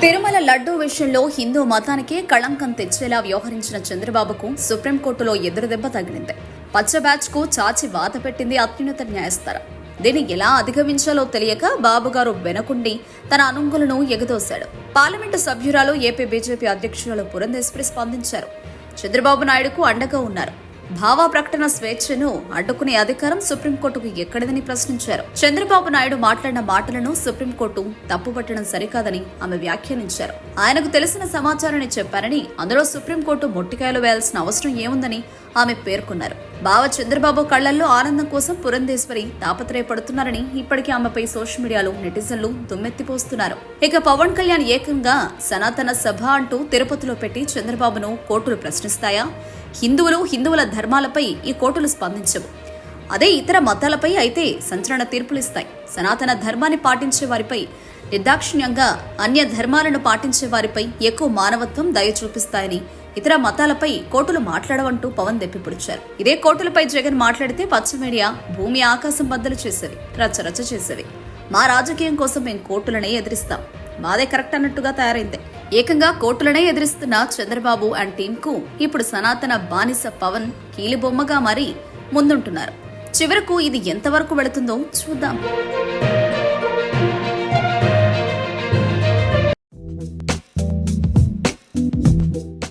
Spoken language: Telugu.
తిరుమల లడ్డూ విషయంలో హిందూ మతానికే కళంకం తెచ్చేలా వ్యవహరించిన చంద్రబాబుకు సుప్రీంకోర్టులో ఎదురుదెబ్బ తగిలింది. పచ్చ బ్యాచ్కు చాచి వాత పెట్టింది అత్యున్నత న్యాయస్థానం. దీన్ని ఎలా అధిగమించాలో తెలియక బాబుగారు వెనకుండి తన అనుంగులను ఎగదోశాడు. పార్లమెంటు సభ్యురాలు ఏపీ బీజేపీ అధ్యక్షురాలు పురంధేశ్వరి స్పందించారు. చంద్రబాబు నాయుడుకు అండగా ఉన్నారు. భావ ప్రకటన స్వేచ్ఛను అడ్డుకునే అధికారం సుప్రీంకోర్టుకు ఎక్కడిదని ప్రశ్నించారు. చంద్రబాబు నాయుడు మాట్లాడిన మాటలను సుప్రీంకోర్టు తప్పుపట్టడం సరికాదని ఆమె వ్యాఖ్యానించారు. ఆయనకు తెలిసిన సమాచారాన్ని చెప్పారని అందులో సుప్రీంకోర్టు మొట్టికాయలు వేయాల్సిన అవసరం ఏముందని ఆమె పేర్కొన్నారు. బావ చంద్రబాబు కళ్ళల్లో ఆనందం కోసం పురంధేశ్వరి తాపత్రయపడుతున్నారని ఇప్పటికీ ఆమెపై సోషల్ మీడియాలో నెటిజన్లు దుమ్మెత్తిపోస్తున్నారు. ఇక పవన్ కళ్యాణ్ ఏకంగా సనాతన సభ అంటూ తిరుపతిలో పెట్టి చంద్రబాబును కోర్టులు ప్రశ్నిస్తాయా? హిందువులు హిందువుల ధర్మాలపై ఈ కోర్టులు స్పందించవు. అదే ఇతర మతాలపై అయితే సంచలన తీర్పులిస్తాయి సనాతన ధర్మాన్ని పాటించే వారిపై నిర్దాక్షిణ్యంగా అన్య ధర్మాలను పాటించే వారిపై ఎక్కువ మానవత్వం దయ చూపిస్తాయని ఇతర మతాలపై కోర్టులు మాట్లాడవంటూ పవన్ దెప్పిపొడిచారు ఇదే కోర్టులపై జగన్ మాట్లాడితే పశ్చిమ మీడియా భూమి ఆకాశం బద్దలు చేసేవి రచ్చరచ్చ చేసేవి మా రాజకీయం కోసం మేము కోర్టులనే ఎదిరిస్తాం. మాదే కరెక్ట్ అన్నట్టుగా తయారైంది. ఏకంగా కోర్టులనే ఎదిరిస్తున్న చంద్రబాబు అండ్ టీమ్కు ఇప్పుడు సనాతన బానిస పవన్ కీలిబొమ్మగా మారి ముందుంటున్నారు. చివరకు ఇది ఎంతవరకు వెళుతుందో చూద్దాం.